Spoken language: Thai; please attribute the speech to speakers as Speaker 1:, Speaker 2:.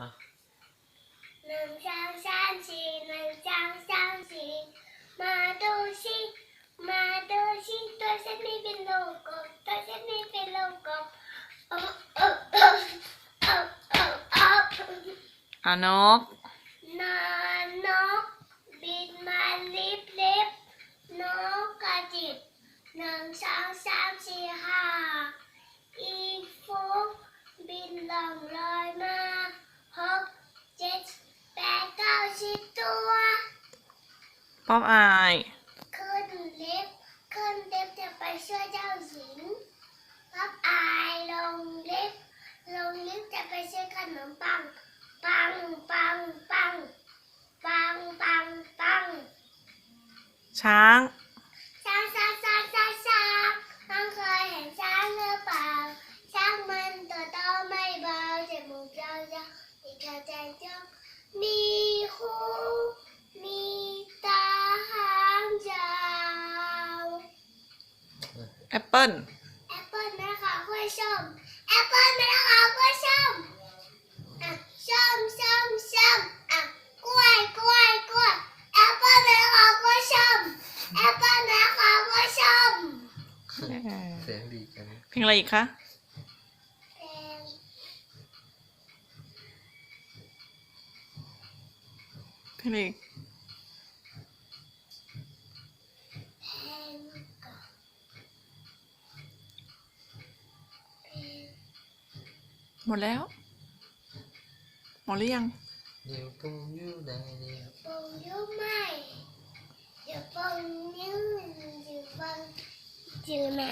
Speaker 1: อะ
Speaker 2: หนึ่งสองสามสี่หนึ่งสองสามสี่มาดูสิมาดูสิตัวฉันนี่เป็นโลกกบตัวฉันนี่ ป๊อป
Speaker 3: อาย
Speaker 2: ขึ้นลิฟต์ขึ้นลิฟต์จะไปช่วยเจ้าหญิงรับอายลงลิฟต์ลงลิฟต์จะไปซื้อขนมปัง ปังปังปัง ปังปังปัง
Speaker 3: ช้าง
Speaker 2: ช้างช้างช้างช้างช้างน้องเคยเห็นช้างหรือเปล่า ช้างมันตัวโตไม่เบาจมูกยาวๆมีกระแจงเจ้ามีหูมีตาหางยาว
Speaker 3: แอปเปิ้ล
Speaker 2: แอปเปิ้ลนะคะคุณผู้ชมแอปเปิ้ลนะคะคุณผู้ชมอะชมชมชมอะกล้วยกล้วยกล้วยแอปเปิ้ลนะคะคุณผู้ชมแอปเปิ้ลนะคะคุณผู้ชม
Speaker 1: เสียงดีจัง
Speaker 3: เพลงอะไรอีกคะ
Speaker 2: เพลง
Speaker 3: เพลงอะไรอีก
Speaker 2: เพลงก่อนเพลง
Speaker 3: หมดแล้ว หมดหรือยัง
Speaker 1: นิ้วตุ้งอยู่ไหนเนี่ย
Speaker 2: ปงยูไม่เดี๋ยวปงนิ้วอยู่ปงอยู่ไหน